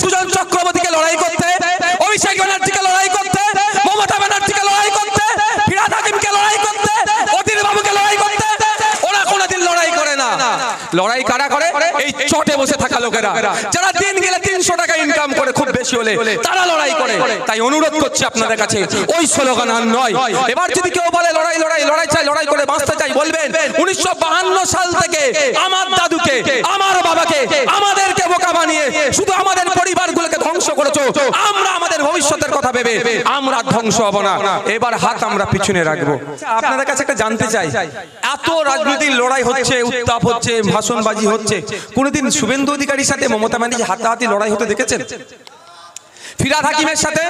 সুজন চক্রবর্তীকে লড়াই করতে, অভিষেক ব্যানার্জিকে লড়াই করতে, মমতা ব্যানার্জিকে লড়াই করতে ফিরাদ হাকিমকে লড়াই করতে অতীন বাবুকে লড়াই করতে, ওরা কোনোদিন লড়াই করে না। লড়াই কারা করে? এই চটে বসে থাকা লোকেরা। যারা হলে তারা লড়াই করে। তাই অনুরোধ করছি আপনাদের কাছে, ওই স্লোগান আর নয়। এবার যদি কেউ বলে, লড়াই লড়াই লড়াই চাই, লড়াই করে বাঁচতে চাই, বলবেন, উনিশশো সাল থেকে আমার দাদুকে, আমার বাবাকে, আমাদেরকে বোকা বানিয়ে শুধু আমাদের পরিবারগুলোকে ধ্বংস করেছ। আমরা আমাদের ভবিষ্যতের কথা ভেবে আমরা ধ্বংস হব না। এবার হাত আমরা পিছনে রাখব। আপনাদের কাছে একটা জানতে চাই। এত রাজনৈতিক লড়াই হচ্ছে, উত্তাপ হচ্ছে, ভাষণবাজি হচ্ছে। কোনোদিন শুভেন্দু অধিকারীর সাথে মমতা ব্যানার্জি হাতাহাতি লড়াই হতে দেখেছেন? ফিরাদ হাকিমের সাথে,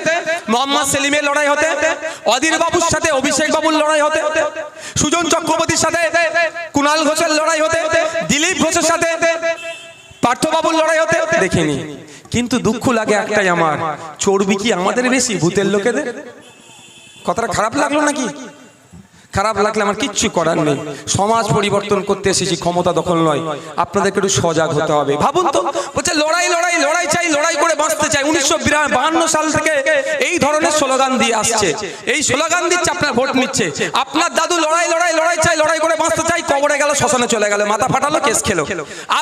মোহাম্মদ সেলিমের লড়াই হতে, অধীর বাবুর সাথে, অভিষেক বাবুর লড়াই হতে, সুজন চক্রবর্তীর সাথে, কুনাল ঘোষের লড়াই হতে, দিলীপ ঘোষের সাথে পার্থবাবুর লড়াই হতে, দেখিনি। কিন্তু দুঃখ লাগে একটাই আমার, চর্বি কি আমাদের বেশি, ভূতের লোকেদের? কথাটা খারাপ লাগল নাকি? খারাপ লাগলে আমার কিচ্ছু করার নেই। সমাজ পরিবর্তন করতে এসেছি ক্ষমতা দখল নয়। আপনাদেরকে একটু সজাগ হতে হবে। ভাবুন তো বলছে লড়াই লড়াই লড়াই চাই লড়াই করে বাঁচতে চাই। উনিশশো সাল থেকে এই ধরনের স্লোগান দিয়ে আসছে। এই স্লোগান দিচ্ছে আপনার ভোট নিচ্ছে। আপনার দাদু লড়াই লড়াই লড়াই চাই লড়াই করে বাঁচতে চাই কবরে গেল শ্মশানে চলে গেল মাথা ফাটালো কেস খেলো।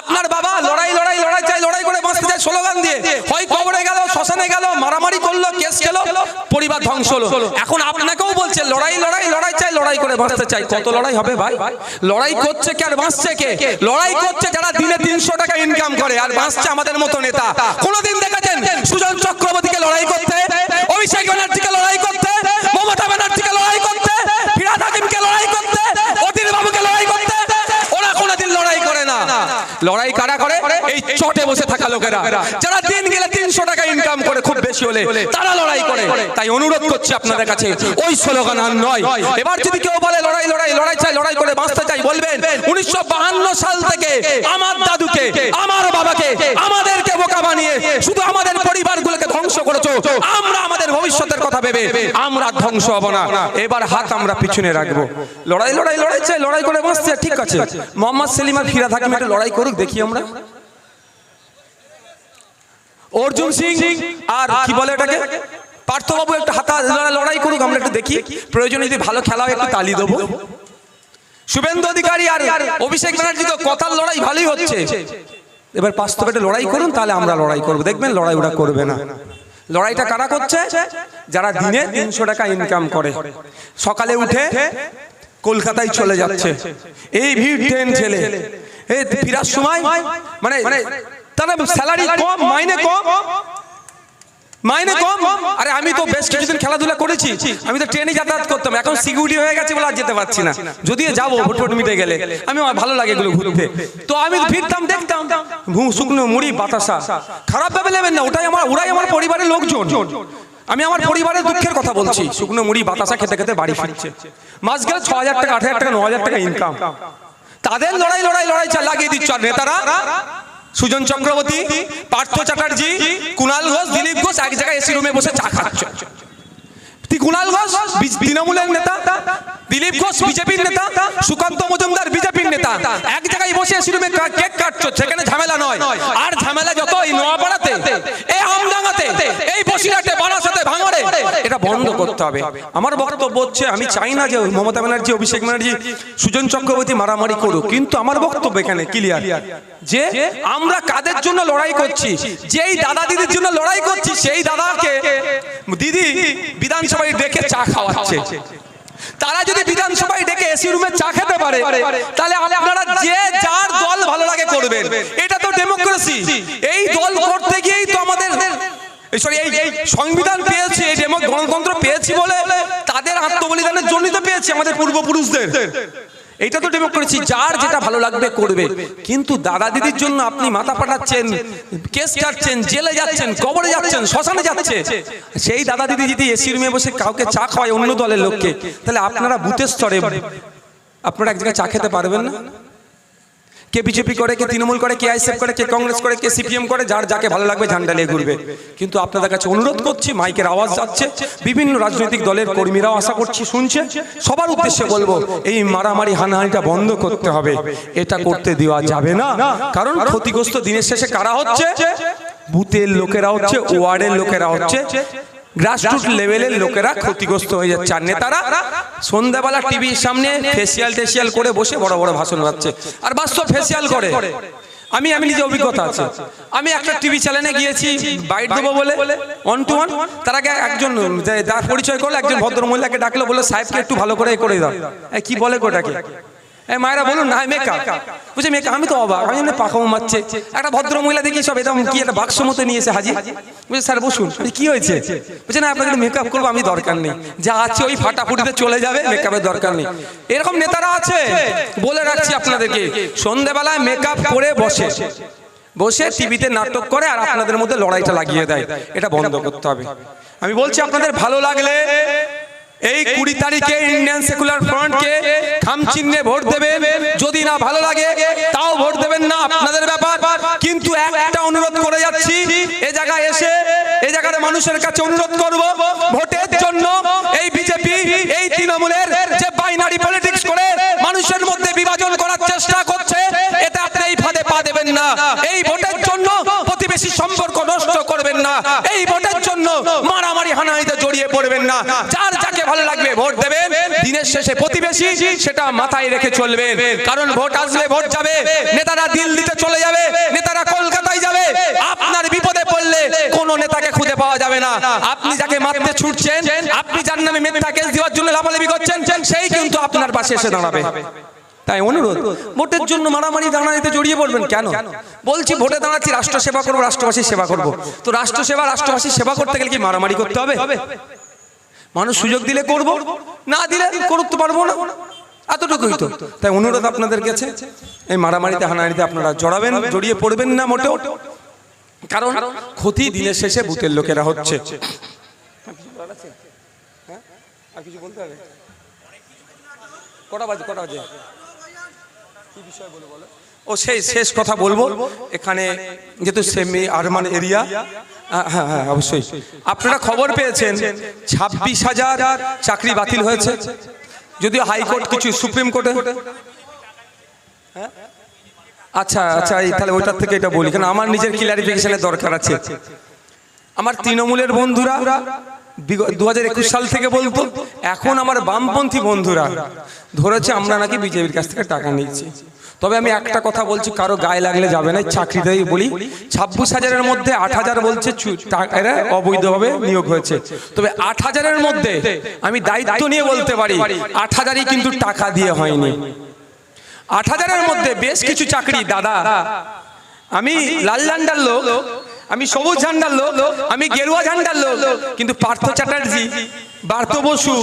আপনার বাবা লড়াই লড়াই লড়াই চাই লড়াই করে বাঁচতে চাই স্লোগান দিয়ে। হয় কবরে গেল শ্মশানে গেল মারামারি করল কেস খেলো পরিবার ধ্বংস হলো। এখন আপনাকেও বলছে লড়াই লড়াই লড়াই করে বাঁচতে চাই। কত লড়াই হবে ভাই? লড়াই করছে কে আর বাঁচছে কে? লড়াই করছে যারা দিনে তিনশো টাকা ইনকাম করে আর বাঁচছে আমাদের মতো নেতা। কোনোদিন দেখেছেন সুজন চক্রবর্তীকে লড়াই করতে? অভিষেক ব্যানার্জিকে লড়াই করতে? মমতা ব্যানার্জিকে লড়াই করতে? ফিরাদ হাকিমকে লড়াই করতে? অধীর বাবুকে লড়াই করতে? ওরা কোনোদিন লড়াই করে না। লড়াই কারা করে? এই চটে বসে থাকা লোকেরা। যারা তিনশো টাকা ইনকাম করে খুব বেশি হলে তারা লড়াই করে। তাই অনুরোধ করছি আপনাদের কাছে ওই স্লোগান আর নয়। এবার যদি কেউ বলে লড়াই লড়াই লড়াই চাই লড়াই করে বাঁচতে চাই বলবেন উনিশশো সাল থেকে আমার দাদুকে আমার বাবাকে আমাদেরকে বোকা বানিয়ে শুধু আমাদের পরিবারগুলোকে ধ্বংস করেছ। আমরা আমাদের ভবিষ্যতের কথা ভেবে আমরা ধ্বংস হব না। এবার হাত আমরা পিছনে রাখব। লড়াই লড়াই লড়াই চাই লড়াই করে বাঁচতে ঠিক আছে। মোহাম্মদ সেলিম আর ফিরাদ হাকিম একটা লড়াই করুক দেখি আমরা। অর্জুন সিং আর কি বলে এটাকে? পার্থবাবু একটা হাতা লড়াই করুক আমরা একটু দেখি। প্রয়োজন যদি ভালো খেলা হয় একটু তালি দেবো। শুভেন্দু অধিকারী আর অভিষেক ব্যানার্জি তো কথার লড়াই ভালোই হচ্ছে। এবার একটা লড়াই করুন তাহলে আমরা লড়াই করব। দেখবেন লড়াই ওরা করবে না। লড়াইটা কারা করছে? যারা দিনে তিনশো টাকা ইনকাম করে। সকালে উঠে কলকাতায় চলে যাচ্ছে। এই ভিড় ট্রেন ছেলে এই ফিরার সময় মানে তারা স্যালারি কম মাইনে কম। মাইনে কম। আরে আমি তো বেশ কিছুদিন খেলাধুলা করেছি। আমি তো ট্রেনে যাতায়াত করতাম। এখন সিকিউরিটি হয়ে গেছে বলে আর যেতে পারছি না। যদিও যাব ভোট মিটে গেলে। আমি আমার ভালো লাগে এগুলো ঘুরতে। তো আমি ফিরতাম দেখতাম। ভু- শুকনো মুড়ি বাতাসা। খারাপ ভাবে নেবেন না ওটাই আমার ওরাই আমার পরিবারের লোকজন। আমি আমার পরিবারের দুঃখের কথা বলছি। শুকনো মুড়ি বাতাসা খেতে খেতে বাড়ি ফিরছে। মাস গেলে ছ হাজার টাকা আট হাজার টাকা ন হাজার টাকা ইনকাম তাদের লড়াই লড়াই লড়াই চা লাগিয়ে দিচ্ছ। আর নেতারা সুজন চক্রবর্তী, পার্থ চ্যাটার্জি, কুণাল ঘোষ, দিলীপ ঘোষ এক জায়গায় এসি রুমে বসে চা খাচ্ছ। কুণাল ঘোষ তৃণমূলের নেতা, দিলীপ ঘোষ বিজেপির নেতা, সুকান্ত মজুমদার বিজেপির নেতা, এক জায়গায় বসে এসি রুমে কেক কাটছো, সেখানে ঝামেলা নয়। আর ঝামেলা যত এই নোয়াপাড়াতে, এই আমডাঙ্গাতে, এই বসিরহাটে বারাসাতে ভাঙড়ে। এটা বন্ধ করতে হবে। আমার বক্তব্য হচ্ছে আমি চাই না যে মমতা ব্যানার্জি অভিষেক ব্যানার্জি সুজন চক্রবর্তী মারামারি করুক। কিন্তু আমার বক্তব্য এখানে ক্লিয়ার যে আমরা কাদের জন্য লড়াই করছি? যেই দাদা দিদির জন্য লড়াই করছি সেই দাদাকে দিদি বিধানসভায় ডেকে চা খাওয়াচ্ছে। তারা যদি বিধানসভায় ডেকে এসি রুমে চা খেতে পারে তাহলে আপনারা যে যার দল ভালো লাগে করবেন। এটা তো ডেমোক্রেসি এই দল করতে গিয়েই তো আমাদের এই সংবিধান পেয়েছি ডেমো গণতন্ত্র পেয়েছি বলে তাদের আত্মবলিদানের জন্যই তো পেয়েছি আমাদের পূর্বপুরুষদের। এইটা তো ডেমোক্রেসি যার যেটা ভালো লাগবে করবে। কিন্তু দাদা দিদির জন্য আপনি মাথা পাঠাচ্ছেন কেস কাটছেন জেলে যাচ্ছেন, কবরে যাচ্ছেন, শ্মশানে যাচ্ছে সেই দাদা দিদি যদি এসি রুমে বসে কাউকে চা খাওয়ায় অন্য দলের লোককে, তাহলে আপনারা বুথের স্তরে আপনারা এক জায়গায় চা খেতে পারবেন না? কে বিজেপি করে কে তৃণমূল করে কে আইসিএফ করে কে কংগ্রেস করে কে সিপিএম করে যার যাকে ভালো লাগবে ঝান্ডা নিয়ে ঘুরবে। কিন্তু আপনাদের কাছে অনুরোধ করছি মাইকের আওয়াজ যাচ্ছে বিভিন্ন রাজনৈতিক দলের কর্মীরাও আশা করছি শুনছে সবার উদ্দেশ্যে বলব এই মারামারি হানাহানিটা বন্ধ করতে হবে এটা করতে দেওয়া যাবে না কারণ ক্ষতিগ্রস্ত দিনের শেষে কারা হচ্ছে? বুথের লোকেরা হচ্ছে ওয়ার্ডের লোকেরা হচ্ছে গ্রাসরুট লেভেলের লোকেরা ক্ষতিগ্রস্ত হয়ে যাচ্ছে। আর নেতারা সন্ধ্যাবেলা টিভির সামনে ফেসিয়াল টেসিয়াল করে বসে বড় বড় ভাষণ পাচ্ছে আর বাস্তব ফেসিয়াল করে। আমি আমি নিজে অভিজ্ঞতা আছে। আমি একটা টিভি চ্যানেলে গিয়েছি বাইট দেবো বলে ওয়ান টু ওয়ান তার আগে একজন যার পরিচয় করল একজন ভদ্র মহিলাকে ডাকলো বলে সাহেবকে একটু ভালো করে করে দাও। কি বলে গোটাকে? এই মায়েরা বলুন না মেকআপ বুঝে মেকআপ আমি তো অবাক, আমি জানি পাখা মারছে একটা ভদ্র মহিলা দেখি সব এরকম কি একটা বাক্স মতো নিয়ে এসে হাজির। বুঝে, স্যার, বসুন। কি হয়েছে? বুঝে না, আপনাদের মেকআপ করব, আমি দরকার নেই। যা আছে ওই ফাটাফুটিতে চলে যাবে মেকআপের দরকার নেই। এরকম নেতারা আছে, বলে রাখছি আপনাদেরকে। সন্ধেবেলায় মেকআপ করে বসে। বসে টিভিতে নাটক করে আর আপনাদের মধ্যে লড়াইটা লাগিয়ে দেয়। এটা বন্ধ করতে হবে। আমি বলছি, আপনাদের ভালো লাগলে এই কুড়ি তারিখে ইন্ডিয়ান সেকুলার ফ্রন্টকে খাম চিহ্নে ভোট দেবে যদি না ভালো লাগে তাও ভোট দেবেন না। আপনাদের ব্যাপার। কিন্তু একটা অনুরোধ করে যাচ্ছি। এ জায়গায় এসে এই জায়গায় মানুষের কাছে অনুরোধ করব ভোটের জন্য এই বিজেপি এই তৃণমূলের যে বাইনারি পলিটিক্স করে মানুষের মধ্যে বিভাজন করার চেষ্টা করছে এটা আপনি এই ফাঁদে পা দেবেন না। এই ভোটের জন্য প্রতিবেশী সম্পর্ক নষ্ট করবেন না। এই ভোটের জন্য হানাহানিতে জড়িয়ে পড়বেন না। যার যাকে ভালো লাগবে ভোট দেবেন, দিনের শেষে প্রতিবেশী, সেটা মাথায় রেখে চলবেন। কারণ ভোট আসবে ভোট যাবে, নেতারা দিল্লিতে চলে যাবে, নেতারা কলকাতায় যাবে। আপনার বিপদে পড়লে কোন নেতাকে খুঁজে পাওয়া যাবে না। আপনি যাকে মারতে ছুটছেন, আপনি যার নামে মিথ্যা কেস দেওয়ার জন্য লাফালাফি করছেন, সেই কিন্তু আপনার পাশে এসে দাঁড়াবে। তাই অনুরোধ, ভোটের জন্য মারামারি দাঁড়ানিতে জড়িয়ে পড়বেন কেন? বলছি ভোটে দাঁড়াচ্ছি রাষ্ট্র সেবা করব, রাষ্ট্রবাসীর সেবা করব। তো রাষ্ট্র সেবা রাষ্ট্রবাসীর সেবা করতে গেলে কি মারামারি করতে হবে? মানুষ সুযোগ দিলে করব, না দিলে করতে পারব না। এতটুকুই তো। তাই অনুরোধ আপনাদের কাছে, এই মারামারিতে, হানাহানিতে আপনারা জড়াবেন, জড়িয়ে পড়বেন না মোটেও। কারণ ক্ষতি দিনের শেষে বুথের লোকেরা হচ্ছে। হবে? কটা বাজে কটা বাজে? ও সেই শেষ কথা বলব। এখানে যেহেতু সেমি আরমান এরিয়া হ্যাঁ হ্যাঁ অবশ্যই। আপনারা খবর পেয়েছেন ছাব্বিশ হাজার চাকরি বাতিল হয়েছে। যদিও হাইকোর্ট কিছু সুপ্রিম কোর্টে। হ্যাঁ? আচ্ছা আচ্ছা এই তাহলে ওইটার থেকে এটা বলি কারণ আমার নিজের ক্লারিফিকেশনের দরকার আছে। আমার তৃণমূলের বন্ধুরা দু হাজার একুশ সাল থেকে বলতো এখন আমার বামপন্থী বন্ধুরা ধরেছে আমরা নাকি বিজেপির কাছ থেকে টাকা নিচ্ছি। তবে আমি একটা কথা বলছি কারও গায়ে লাগলে যাবে না চাকরিতেই বলি। ছাব্বিশ হাজারের মধ্যে আট হাজার বলছে এরা অবৈধভাবে নিয়োগ হয়েছে। তবে আট হাজারের মধ্যে আমি দায়িত্ব নিয়ে বলতে পারি আট হাজারই কিন্তু টাকা দিয়ে হয়নি। আট হাজারের মধ্যে বেশ কিছু চাকরি দাদা। আমি লাল লোক আমি সবুজ ঝান্ডার লোক, আমি গেরুয়া ঝান্ডার লোক, কিন্তু পার্থ চ্যাটার্জি, পার্থ বসু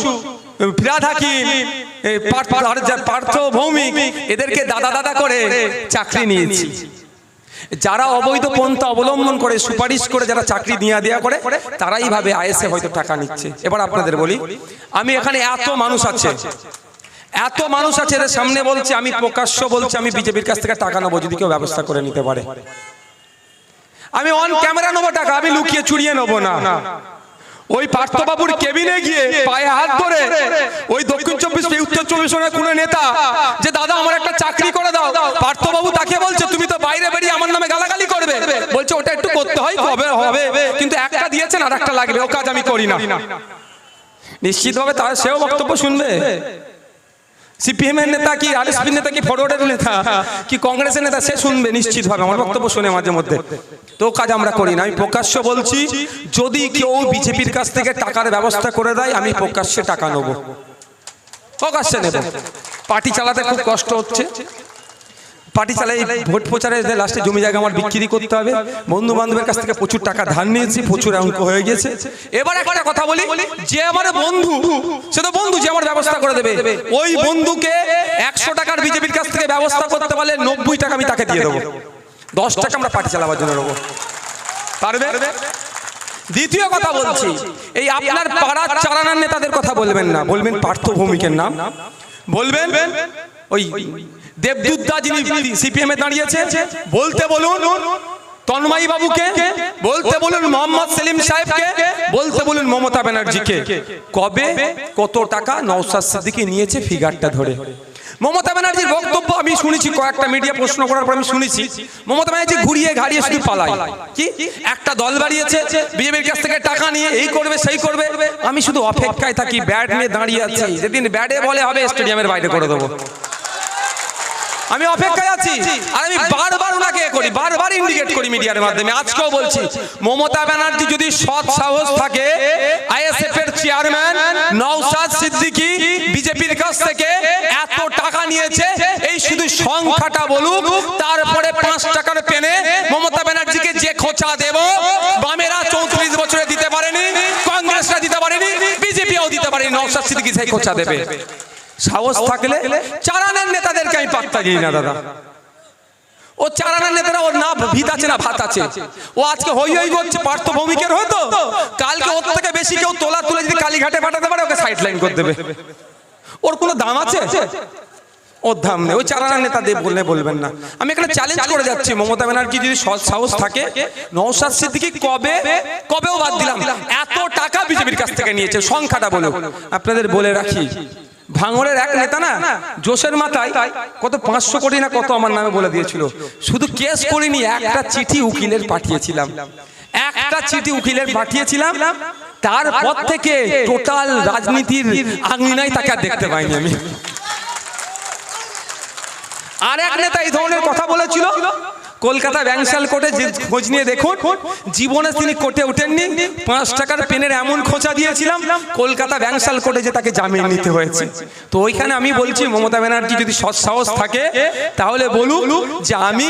পার্থ ভৌমিক, এদেরকে দাদা দাদা করে চাকরি নিয়েছি। যারা অবৈধ পন্থা অবলম্বন করে, সুপারিশ করে যারা চাকরি নিয়ে দেওয়া করে, তারাই ভাবে আইএসএ হয়তো টাকা নিচ্ছে। এবার আপনাদের বলি, আমি এখানে এত মানুষ আছে, এত মানুষ আছে, এদের সামনে বলছে, আমি প্রকাশ্য বলছি, আমি বিজেপির কাছ থেকে টাকা নেব, যদি কেউ ব্যবস্থা করে নিতে পারে। আমি অন ক্যামেরা নেব টাকা, আমি লুকিয়ে চুরিয়ে নেব না। ওই পার্থবাবুর কেবিনে গিয়ে পায়ে হাত ধরে ওই দক্ষিণ চব্বিশ উত্তর চব্বিশ পরগনার কোনো নেতা যে, দাদা, আমার একটা চাকরি করে দাও। পার্থবাবু তাকে বলছে, তুমি তো বাইরে বেরিয়ে আমার নামে গালাগালি করবে। বলছে, ওটা একটু করতে হয় হবে হবে। কিন্তু একটা দিয়েছেন আর একটা লাগবে, ও কাজ আমি করি না। নিশ্চিতভাবে তার সেও বক্তব্য শুনবে। সিপিএম এর নেতা কি আরএসপি নেতা কি ফরওয়ার্ডের নেতা? কি কংগ্রেসের নেতা? সে শুনবে নিশ্চিত ভাবে আমার বক্তব্য শুনে মাঝে মধ্যে। তো কাজ আমরা করি না, আমি প্রকাশ্য বলছি, যদি কেউ বিজেপির কাছ থেকে টাকার ব্যবস্থা করে দেয়, আমি প্রকাশ্যে টাকা নেব। প্রকাশ্যে নেব। পার্টি চালাতে খুব কষ্ট হচ্ছে। পার্টি চালাই, ভোট প্রচারে লাস্টে জমি জায়গা আমার বিক্রি করতে হবে। বন্ধু বান্ধবের কাছ থেকে প্রচুর টাকা ধার নিয়েছি, প্রচুর অঙ্ক হয়ে গেছে। এবার একটা কথা বলি, যে আমার বন্ধু, সে তো বন্ধু, যে আমার ব্যবস্থা করে দেবে। ওই বন্ধুকে একশো টাকার বিজেপির কাছ থেকে ব্যবস্থা করতে পারলে নব্বই টাকা আমি তাকে দিয়ে দেবো। দশ টাকা আমরা পার্টি চালাবার জন্য নেব। পারবে? দ্বিতীয় কথা বলছি, এই আপনার পাড়ার চালানার নেতাদের কথা বলবেন না। বলবেন পার্থ ভৌমিকের নাম। বলবেন ওই দেবদূত দা যিনি সিপিএম এ দাঁড়িয়েছে, বলতে বলুন তন্ময়ী বাবুকে, বলতে বলুন মোহাম্মদ সেলিম সাহেবকে, বলতে বলুন মমতা ব্যানার্জিকে, কবে কত টাকা নওসাদ সিদ্দিকি নিয়েছে ফিগারটা ধরে? মমতা ব্যানার্জির বক্তব্য আমি শুনেছি, কয়েকটা মিডিয়া প্রশ্ন করার পর আমি শুনেছি। মমতা ব্যানার্জি ঘুরিয়ে ঘাড়িয়ে শুধু পালাই। কি? একটা দল বাড়িয়েছে বিজেপির কাছ থেকে টাকা নিয়ে এই করবে, সেই করবে। আমি শুধু অপেক্ষায় থাকি, ব্যাট নিয়ে দাঁড়িয়ে আছি। যেদিন ব্যাটে বলে হবে, স্টেডিয়ামের বাইরে করে দেবো। আমি অপেক্ষায় আছি। আর আমি বারবার ওনাকে করি বারবার ইন্ডিকেট করি মিডিয়ার মাধ্যমে। আজকেও বলছি মমতা ব্যানার্জি যদি সৎ সাহস থাকে আইএসএফ এর চেয়ারম্যান নওশাদ সিদ্দিকী বিজেপির কাছ থেকে এত টাকা নিয়েছে এই শুধু সংখ্যাটা বলুক তারপরে পাঁচ টাকার পেনে মমতা ব্যানার্জিকে যে খোঁচা দেব বামেরা চৌত্রিশ বছরে দিতে পারেনি কংগ্রেসরা দিতে পারেনি বিজেপিও দিতে পারেনি নওশাদ সিদ্দিকী সেই খোঁচা দেবে। সাহস থাকলে আমি পাত্তা দিই না, দাদা। ও চারানার নেতারা ওর না ভিত আছে না ভাত আছে। ও আজকে হই হই করছে পার্থ হয়তো কালকে ওর থেকে বেশি কেউ তোলা তুলে যদি কালীঘাটে পাঠাতে পারে, ওকে সাইড লাইন করে দেবে। ওর কোনো দাম আছে? ওর দাম নেই। ওই চারানার নেতা দেব বললে বলবেন না। আমি এখানে চ্যালেঞ্জ করে যাচ্ছি। মমতা ব্যানার্জি যদি সাহস থাকে নৌসাদ সিদ্দিকি কবে, কবেও বাদ দিলাম। এত টাকা বিজেপির কাছ থেকে নিয়েছে, সংখ্যাটা বলো আপনাদের বলে রাখি ভাঙড়ের এক নেতা না, জোশের মাথায় কত পাঁচশো কোটি না কত আমার নামে বলে দিয়েছিল। শুধু কেস করিনি, একটা চিঠি উকিলের পাঠিয়েছিলাম। একটা চিঠি উকিলের পাঠিয়েছিলাম। তারপর থেকে টোটাল রাজনীতির আঙিনায় তাকে আর দেখতে পাইনি আমি। আর এক নেতা এই ধরনের কথা বলেছিল কলকাতা ব্যাংশাল কোর্টে খোঁজ নিয়ে দেখুন জীবনে তিনি কোর্টে ওঠেননি পাঁচ টাকার পেনের এমন খোঁচা দিয়েছিলাম কলকাতা ব্যাংশাল কোর্টে যে তাকে জামিন নিতে হয়েছে। তো ওইখানে আমি বলছি মমতা ব্যানার্জি যদি সৎ সাহস থাকে তাহলে বলুন যে আমি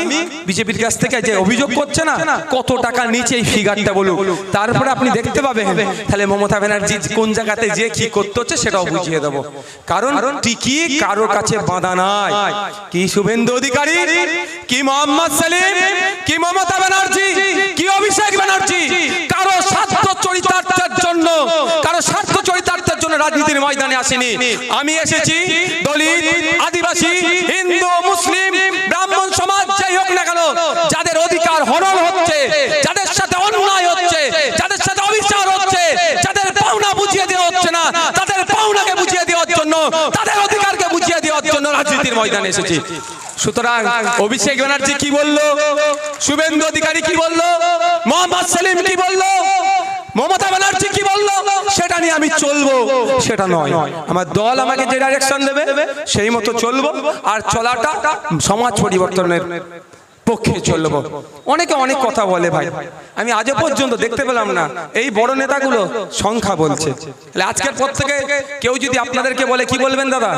বিজেপির কাছ থেকে যে অভিযোগ করছে না কত টাকা নিচে এই ফিগারটা বলুন। তারপরে আপনি দেখতে পাবেন তাহলে মমতা ব্যানার্জি কোন জায়গাতে যে কি করতে হচ্ছে সেটাও বুঝিয়ে দেবো। কারণ টিকি কারোর কাছে বাঁধা নাই। কি শুভেন্দু অধিকারী কি মোহাম্মদ সেলিম কি মমতা ব্যানার্জি? কি অভিষেক ব্যানার্জি? কারও স্বার্থ চরিতার্থের জন্য, কারও স্বার্থ চরিতার্থের জন্য রাজনীতির ময়দানে আসেনি। আমি এসেছি দলিত, আদিবাসী, হিন্দু, মুসলিম, ব্রাহ্মণ সমাজ, যাই হোক না কেন, যাদের অধিকার হরণ হচ্ছে যাদের সাথে অন্যায় হচ্ছে যাদের সাথে অবিচার হচ্ছে যাদের পাওনা বুঝিয়ে দেওয়া হচ্ছে না তাদের পাওনাকে বুঝিয়ে দেওয়ার জন্য তাদের অধিকারকে বুঝিয়ে দেওয়ার জন্য ময়দানে এসেছি। সুতরাং অভিষেক ব্যানার্জি কি বলল? শুভেন্দু অধিকারী কি বলল? মোহাম্মদ সেলিম কি বলল? মমতা ব্যানার্জি কি বলল? সেটা নিয়ে আমি চলবো। সেটা নয়। আমার দল আমাকে যে ডাইরেকশন দেবে সেই মতো চলবো। আর চলাটা সমাজ পরিবর্তনের পক্ষে চলবো। অনেকে অনেক কথা বলে ভাই। আমি আজও পর্যন্ত দেখতে পেলাম না। এই বড় নেতাগুলো সংখ্যা বলছে। আজকের পর থেকে কেউ যদি আপনাদেরকে বলে কি বলবেন দাদা?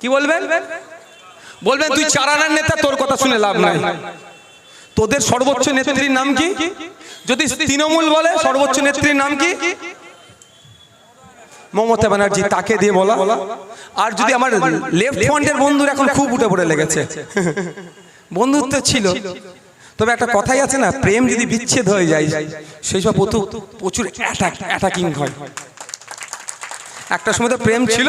কি বলবেন? বলবেন তুই চারানার নেতা তোর কথা শুনে লাভ নাই। তোদের সর্বোচ্চ নেত্রীর নাম কি? যদি তৃণমূল বলে সর্বোচ্চ নেত্রীর নাম কি? মমতা ব্যানার্জি তাকে দিয়ে বলা। আর যদি আমার লেফট ফ্রন্টের বন্ধুর এখন খুব উঠে পড়ে লেগেছে। বন্ধুত্ব ছিল। তবে একটা কথাই আছে না প্রেম যদি বিচ্ছেদ হয়ে যায় সেই সব প্রচুর প্রচুর অ্যাটাকিং হয়। একটা সময় তো প্রেম ছিল।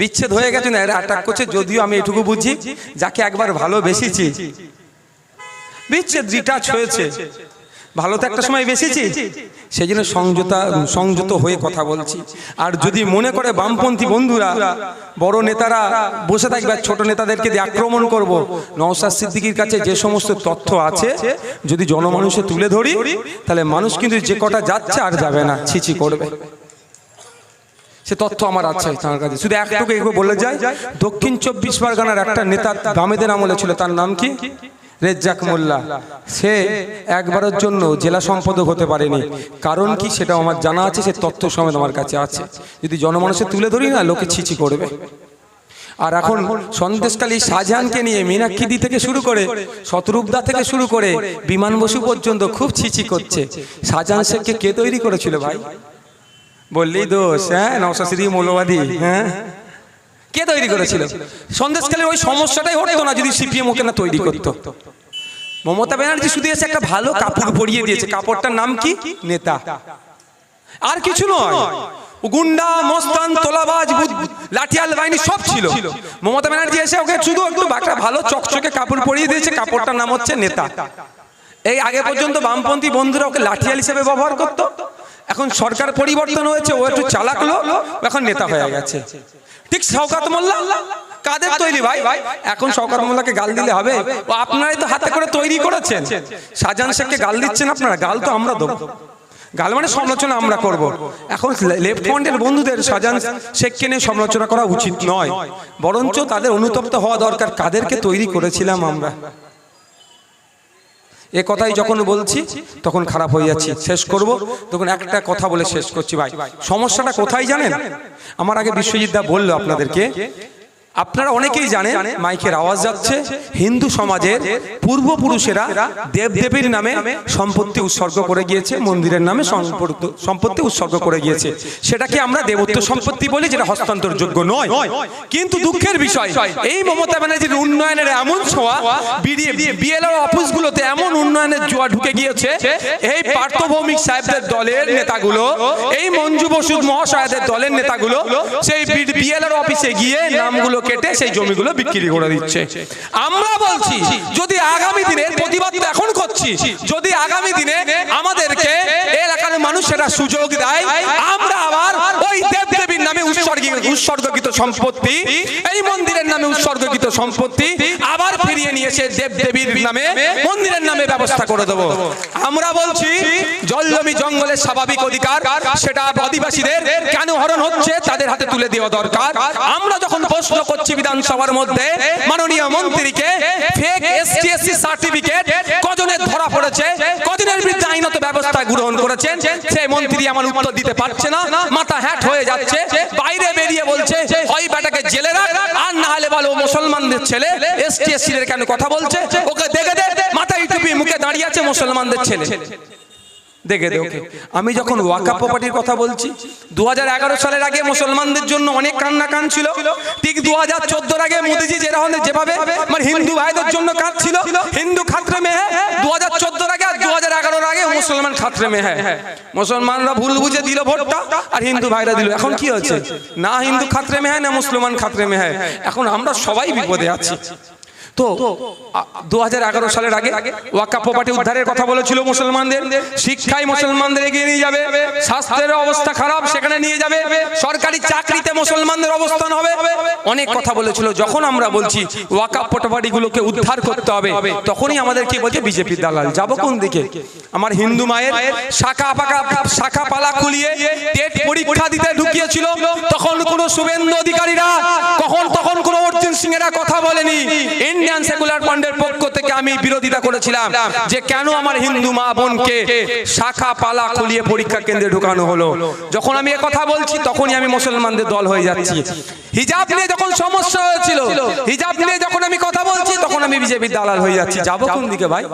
বিচ্ছেদ হয়ে গেছে, না, এরা অ্যাটাক করছে, যদিও আমি এটুকু বুঝি, যাকে একবার ভালোবেসেছি। বিচ্ছেদ রিটাচ হয়েছে। ভালো তো একটা সময় বেশিছি সেই জন্য সংযতা, সংযত হয়ে কথা বলছি। আর যদি মনে করে বামপন্থী বন্ধুরা, বড় নেতারা বসে থাকবে ছোট নেতাদেরকে দিয়ে আক্রমণ করব নওসাদ সিদ্দিকির কাছে যে সমস্ত তথ্য আছে, যদি জনমানুষে তুলে ধরি, তাহলে মানুষ কিন্তু যে কটা যাচ্ছে আর যাবে না, ছিছি করবে। সে তথ্য আমার আছে তার কাছে। শুধু একটুকু এগুলো বলে যায় দক্ষিণ চব্বিশ পরগনার একটা নেতা দামেদের আমলে ছিল তার নাম কি? রেজ্জাক মোল্লা। সে একবারের জন্য জেলা সম্পাদক হতে পারেনি। কারণ কি? সেটা আমার জানা আছে সে তথ্য সমেত আমার কাছে আছে। যদি জনমানুষে তুলে ধরি না লোকে ছিচি করবে। আর এখন সন্দেশকালী শাহজাহানকে নিয়ে মীনাক্ষিদি থেকে শুরু করে শতরূপদা থেকে শুরু করে বিমান বসু পর্যন্ত খুব ছিচি করছে। শাহজাহান শেখকে কে তৈরি করেছিল ভাই? বললেই দোষ হ্যাঁ? নওশাশ্রী মৌলবাদী হ্যাঁ? কে তৈরি করেছিল? সন্দেশকালের ওই সমস্যাটাই হতো না যদি সিপিএম ওকে না তৈরি করতো। মমতা ব্যানার্জি শুধু এসে একটা ভালো কাপড় পরিয়ে দিয়েছে। কাপড়টার নাম কি? নেতা। আর কিছু নয়। গুন্ডা মস্তান তোলাবাজ লাঠিয়াল বাহিনী সব ছিল। মমতা ব্যানার্জি এসে ওকে শুধু একটু একটা ভালো চকচকে কাপড় পরিয়ে দিয়েছে। কাপড়টার নাম হচ্ছে নেতা। এই আগে পর্যন্ত বামপন্থী বন্ধুরা ওকে লাঠিয়াল হিসেবে ব্যবহার করতো। এখন সরকার পরিবর্তন হয়েছে ও একটু চালাক লোক, এখন নেতা হয়ে গেছে। ঠিক শওকাত মোল্লা? কাদের তৈরি ভাই? ভাই এখন সরকার মোল্লাকে গাল দিলে হবে? ও আপনারাই তো হাতে করে তৈরি করেছেন। শাহজাহান শেখকে গাল দিচ্ছেন আপনারা গাল তো আমরা দেবো। গাল মানে সমালোচনা আমরা করব। এখন লেফট ফ্রন্টের বন্ধুদের শাহজাহান শেখকে নিয়ে সমালোচনা করা উচিত নয়। বরঞ্চ তাদের অনুতপ্ত হওয়া দরকার। কাদেরকে তৈরি করেছিলাম আমরা? এ কথাই যখন বলছি তখন খারাপ হয়ে যাচ্ছি। শেষ করব। তখন একটা কথা বলে শেষ করছি ভাই। সমস্যাটা কোথায় জানেন? আমার আগে বিশ্বজিৎ দা বলল আপনাদেরকে আপনারা অনেকেই জানেন মাইকের আওয়াজ যাচ্ছে। হিন্দু সমাজের পূর্বপুরুষেরা দেবদেবীর নামে সম্পত্তি উৎসর্গ করে গিয়েছে মন্দিরের নামে সম্পত্তি উৎসর্গ করে গিয়েছে। সেটাকে আমরা দেবত্ব সম্পত্তি বলি যেটা হস্তান্তরযোগ্য নয়। কিন্তু দুঃখের বিষয় এই মমতা ব্যানার্জির উন্নয়নের এমন ছোঁয়া বিএলআর অফিসগুলোতে এমন উন্নয়নের জোয়া ঢুকে গিয়েছে। এই পার্থভৌমিক সাহেবদের দলের নেতাগুলো এই মঞ্জু বসু মহাশয়দের দলের নেতাগুলো সেই বিএলআর অফিসে গিয়ে নামগুলো কেটে সেই জমিগুলো বিক্রি করে দিচ্ছে। আমরা বলছি যদি আগামী দিনে প্রতিবাদ এখন করছি যদি আগামী দিনে আমাদেরকে এলাকার মানুষেরা সুযোগ দেয় আমরা আবার ওই দেবদেবীর নামে উৎসর্গী- উৎসর্গকৃত সম্পত্তি এই মন্দিরের নামে উৎসর্গকৃত সম্পত্তি আবার ফিরিয়ে নিয়ে এসে দেবদেবীর নামে মন্দিরের নামে ব্যবস্থা করে দেবো। আমরা বলছি জল জমি জঙ্গলের স্বাভাবিক অধিকার, সেটা আদিবাসীদের কেন হরণ হচ্ছে, তাদের হাতে তুলে দেওয়া দরকার। আমরা যখন প্রশ্ন করছি বিধানসভার মধ্যে, মাননীয় মন্ত্রীকে ফেক এসটি এসসি সার্টিফিকেট কজনের ধরা পড়েছে কদিনের বিরুদ্ধে আইনত ব্যবস্থা গ্রহণ করেছেন সেই মন্ত্রী আমার উত্তর দিতে পারছে না, মাথা হ্যাট হয়ে যাচ্ছে, বাইরে বেরিয়ে বলছে হয় বেটাকে জেলে রাখ, আর না হলে বলো মুসলমানদের ছেলে এসটি এসসি দের কেন কথা বলছে, ওকে দেখে দে, মাথায় টুপি দাঁড়িয়ে আছে মুসলমানদের ছেলে। দেখে দেখে আমি যখন ওয়াকা প্রপার্টির কথা বলছি দুহাজার এগারো সালের আগে মুসলমানদের জন্য অনেক কান্না কান ছিল। ঠিক দু হাজার চোদ্দোর আগে মোদিজি যেরকম যেভাবে মানে হিন্দু ভাইদের জন্য কাজ ছিল হিন্দু খাত্রে মেহে দু হাজার চোদ্দোর আগে আর দু হাজার এগারোর আগে মুসলমান খাত্রে মেহে। মুসলমানরা ভুল বুঝে দিল ভোটটা আর হিন্দু ভাইরা দিল। এখন কি হচ্ছে না হিন্দু খাত্রে মেহে না মুসলমান খাত্রে মেহে। এখন আমরা সবাই বিপদে আছি। তো দু হাজার এগারো সালের আগে ওয়াকা প্রপার্টি উদ্ধারের কথা বলেছিল মুসলমানদের। শিক্ষায় মুসলমানদের এগিয়ে নিয়ে যাবে, স্বাস্থ্যের অবস্থা খারাপ, সেখানে নিয়ে যাবে, সরকারি চাকরিতে মুসলমানদের অবস্থান হবে। অনেক কথা বলেছিল, যখন আমরা বলছি ওয়াকা প্রপার্টিগুলোকে উদ্ধার করতে হবে, তখনই আমাদের কি বলছে? বিজেপির দালাল। যাব কোন দিকে? আমার হিন্দু মায়ের শাখা পাকা, শাখা পালা খুলিয়ে পরীক্ষা দিতে ঢুকিয়েছিল, তখন কোনো শুভেন্দু অধিকারীরা কখন তখন কোনো অর্জুন সিং এরা কথা বলেনি। ইন্ডিয়ান সেকুলার ফান্ডের পক্ষ থেকে আমি বিরোধিতা করেছিলাম যে কেন আমার হিন্দু মা বোনকে শাখা পালা খুলিয়ে পরীক্ষা কেন্দ্রে ঢুকানো হলো। যখন আমি কথা বলছি, তখনই আমি মুসলমানদের দল হয়ে যাচ্ছি। হিজাব নিয়ে যখন সমস্যা হয়েছিল, হিজাব নিয়ে যখন আমি কথা বলছি, তখন আমি বিজেপির দালাল হয়ে যাচ্ছি। যাব কোন দিকে ভাই?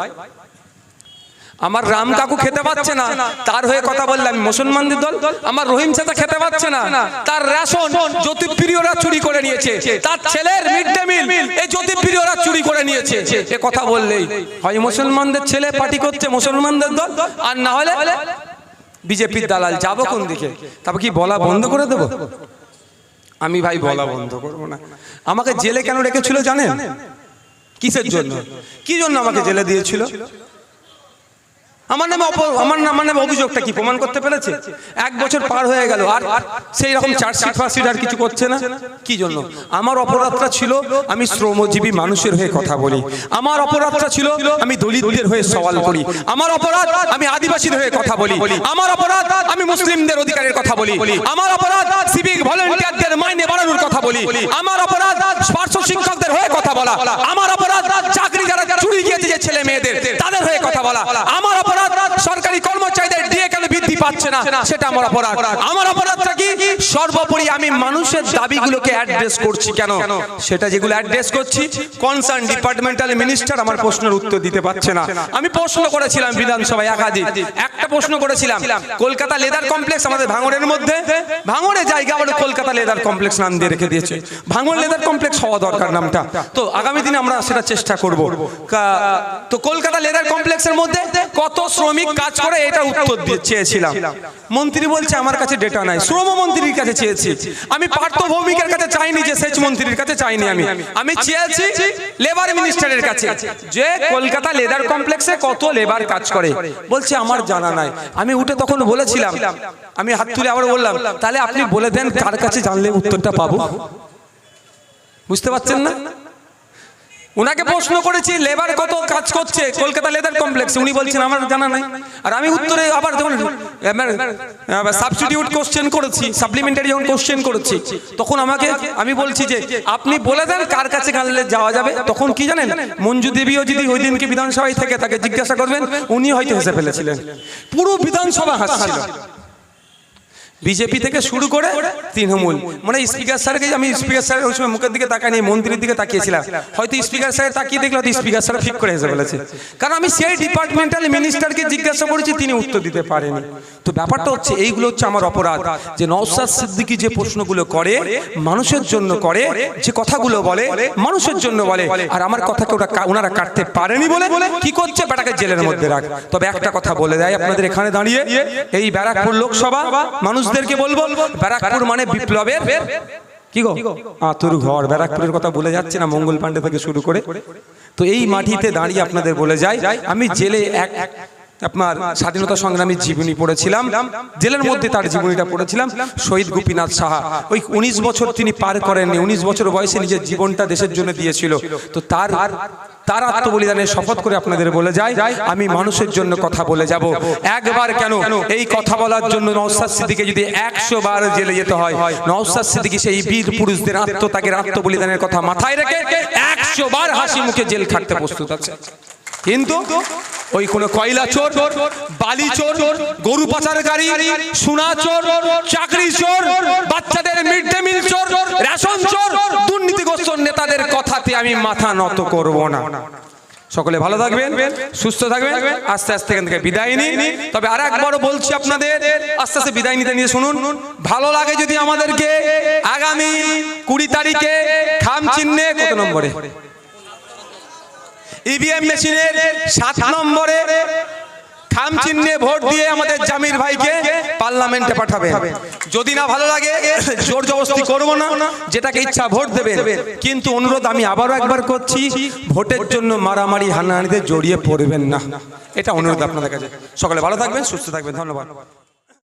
আমার রাম কাকু খেতে পাচ্ছে না, তার হয়ে কথা বললাম মুসলমানদের দল? আমার রহিম চাচা খেতে পাচ্ছে না, তার রেশন জ্যোতিপ্রিয়রা নিয়েছে। তার ছেলের মিড ডে মিল। এই জ্যোতিপ্রিয়রা চুরি করে নিয়েছে। এ কথা বললেই। হয় মুসলমানদের ছেলে পার্টি করছে মুসলমানদের দল আর না হলে বিজেপির দালাল। যাব কোন দিকে? তারপর কি বলা বন্ধ করে দেবো? আমি ভাই বলা বন্ধ করব না। আমাকে জেলে কেন রেখেছিল জানেন? কিসের জন্য? কি জন্য আমাকে জেলে দিয়েছিল? আমার নামে আমার আমার নামে অভিযোগটা কি প্রমাণ করতে পেরেছে? এক বছর পার হয়ে গেল, আর সেই রকম চার্জশিট ফার্জশিট আর কিছু করছে না? কি জন্য? আমার অপরাধটা ছিল, আমি শ্রমজীবী মানুষের হয়ে কথা বলি। আমার অপরাধটা ছিল, আমি দলিতদের হয়ে সওয়াল করি। আমার অপরাধ, আমি আদিবাসীদের হয়ে কথা বলি। আমার অপরাধ, আমি মুসলিমদের অধিকারের কথা বলি। আমার অপরাধ সিভিক ভলেন্টিয়ারদের মাইনে বাড়ানোর কথা বলি। আমার অপরাধ পার্শ্ব শিক্ষকদের হয়ে কথা বলা। আমার অপরাধ, চাকরি যারা চুরি গিয়েছে যে ছেলে মেয়েদের, তাদের হয়ে কথা বলা। আমার সরকারি কর্মচারীদের বৃদ্ধি পাচ্ছে না সেটা আমার অপরাধ। আমার অপরাধটা কি? সর্বোপরি আমি মানুষের দাবিগুলোকে অ্যাড্রেস করছি কেন? সেটা যেগুলো অ্যাড্রেস করছি কনসার্ন ডিপার্টমেন্টাল মিনিস্টার আমার প্রশ্নের উত্তর দিতে পারছে না। আমি প্রশ্ন করেছিলাম বিধানসভায় একাধিক। একটা প্রশ্ন করেছিলাম কলকাতা লেদার কমপ্লেক্স আমাদের ভাঙড়ের মধ্যে ভাঙড়ে জায়গা আবার কলকাতা লেদার কমপ্লেক্স নাম দিয়ে রেখে দিয়েছে। ভাঙড় লেদার কমপ্লেক্স হওয়া দরকার নামটা। তো আগামী দিনে আমরা সেটা চেষ্টা করব। তো কলকাতা লেদার কমপ্লেক্সের মধ্যে কত শ্রমিক কাজ করে এটা উত্তর দিয়ে চেয়েছিলাম। মন্ত্রী বলছে, আমার কাছে ডেটা নাই। শ্রম মন্ত্রীর কাছে চেয়েছি। আমি পার্থ ভৌমিকের কাছে চাইনি যে সেচ মন্ত্রীর কাছে চাইনি আমি। আমি চেয়েছি লেবার মিনিস্টারের কাছে যে কলকাতা লেদার কমপ্লেক্সে কত লেবার কাজ করে। বলছে, আমার জানা নাই। আমি উঠে তখন বলেছিলাম, আমি হাত তুলে আবার বললাম, তাহলে আপনি বলে দেন কার কাছে জানলে উত্তরটা পাবো? বুঝতে পারছেন না? ওনাকে প্রশ্ন করেছি লেবার কত কাজ করছে? কলকাতা লেদার কমপ্লেক্স উনি বলছেন, আমার জানা নাই। আর আমি উত্তরে আবার যখন সাবস্টিটিউট কোশ্চেন করেছি সাপ্লিমেন্টারি যখন কোশ্চেন করেছি, তখন আমাকে, আমি বলছি যে, আপনি বলে দেন কার কাছে গানলে যাওয়া যাবে? তখন কি জানেন? মঞ্জু দেবীও যদি ওই দিনকে বিধানসভায় থেকে তাকে জিজ্ঞাসা করবেন, উনি হয়তো হেসে ফেলেছিলেন। পুরো বিধানসভা হাসছিল। বিজেপি থেকে শুরু করে তৃণমূল। মানে স্পিকার স্যারকে আমি স্পিকার স্যারের ওই সময় মুখের দিকে তাকাইনি মন্ত্রীর দিকে তাকিয়েছিলাম। হয়তো স্পিকার স্যার তাকিয়ে দেখল হয়তো স্পিকার স্যার ঠিক করে হেসে ফেলেছে। কারণ আমি সেই ডিপার্টমেন্টাল মিনিস্টারকে জিজ্ঞাসা করেছি তিনি উত্তর দিতে পারেনি। তো ব্যাপারটা হচ্ছে এইগুলো হচ্ছে আমার অপরাধ যে নওসাদ সিদ্দিকি যে প্রশ্নগুলো করে মানুষের জন্য করে যে কথাগুলো বলে মানুষের জন্য বলে আর আমার কথাকে ওরা ওনারা কাটতে পারেনি বলে কি করছে বেটাকে জেলের মধ্যে রাখ। তবে একটা কথা বলে দেয় আপনাদের এখানে দাঁড়িয়ে এই ব্যারাকপুর লোকসভা মানুষদেরকে বলব ব্যারাকপুর মানে বিপ্লবের কি গো? আতুর ঘর ব্যারাকপুরের কথা বলে যাচ্ছে না মঙ্গল পান্ডে থেকে শুরু করে। তো এই মাটিতে দাঁড়িয়ে আপনাদের বলে যাই আমি জেলে এক আপনার স্বাধীনতা সংগ্রামী জীবনী পড়েছিলাম জেলের মধ্যে তার জীবনীটা পড়েছিলাম শহীদ গোপীনাথ সাহা। ওই উনিশ বছর তিনি পার করেননি উনিশ বছর বয়সে নিজের জীবনটা দেশের জন্য দিয়েছিল। তো তার তার আত্মবলিদানের শপথ করে আপনাদের বলে যাই আমি মানুষের জন্য কথা বলে যাব। একবার কেন এই কথা বলার জন্য নওসাদ সিদ্দিকে যদি একশো বার জেলে যেতে হয় নওসাদ সিদ্দিকি সেই বীর পুরুষদের আত্মত্যাগের আত্মবলিদানের কথা মাথায় রেখে একশো বার হাসি মুখে জেল খাটতে প্রস্তুত আছে। কিন্তু ওই কোন কয়লা চোর বালি চোর গরু পাচারকারী সোনা চোর চাকরি চোর বাচ্চাদের মিড ডে মিল চোর রেশন চোর আমি মাথা নত করব না। সকলে ভালো থাকবেন, সুস্থ থাকবেন, আস্তে আস্তে এখান থেকে বিদায় নিই তবে আর একবারও বলছি আপনাদের, আস্তে আস্তে বিদায় নিতে নিয়ে শুনুন। ভালো লাগে যদি আমাদেরকে আগামী কুড়ি তারিখে খাম চিহ্নে, কত নম্বরে? ইভিএম মেশিনের সাত নম্বরে খাম চিহ্নে ভোট দিয়ে আমাদের জামির ভাইকে পার্লামেন্টে পাঠাবে যদি না ভালো লাগে, জোর জবস্তি করব না, যেটাকে ইচ্ছা ভোট দেবে কিন্তু অনুরোধ আমি আবারও একবার করছি, ভোটের জন্য মারামারি হানাহানিতে জড়িয়ে পড়বেন না। এটা অনুরোধ আপনাদের কাছে। সকলে ভালো থাকবেন, সুস্থ থাকবেন, ধন্যবাদ।